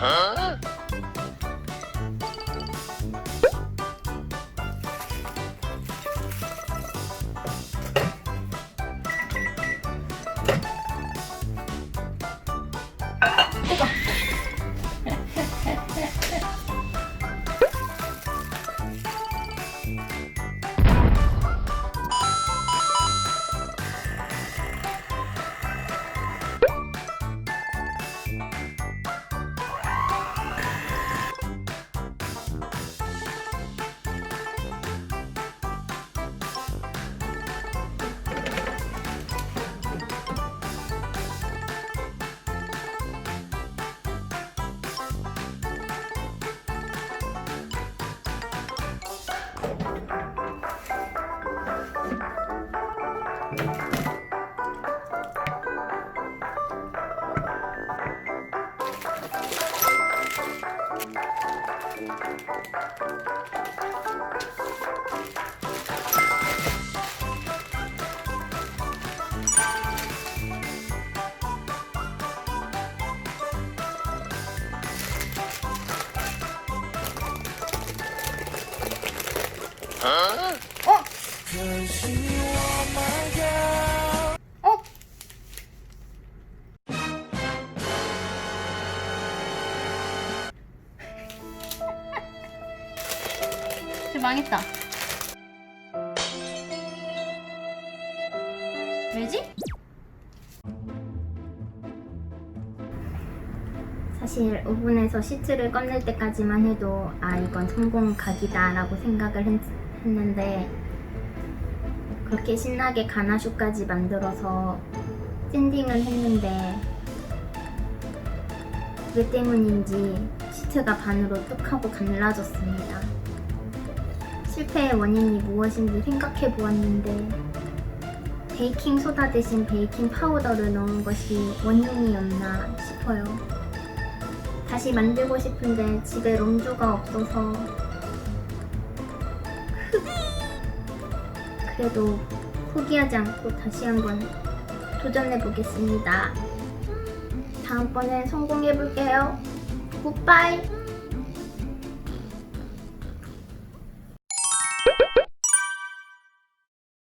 어? 어? 망했다. 왜지? 사실 오븐에서 시트를 꺼낼 때까지만 해도 아 이건 성공 각이다 라고 생각을 했, 했는데 그렇게 신나게 가나슈까지 만들어서 샌딩을 했는데 왜 때문인지 시트가 반으로 뚝 하고 갈라졌습니다. 실패의 원인이 무엇인지 생각해 보았는데 베이킹 소다 대신 베이킹 파우더를 넣은 것이 원인이었나 싶어요. 다시 만들고 싶은데 집에 롱주가 없어서 그래도 포기하지 않고 다시 한번 도전해 보겠습니다. 다음번엔 성공해 볼게요. 굿바이.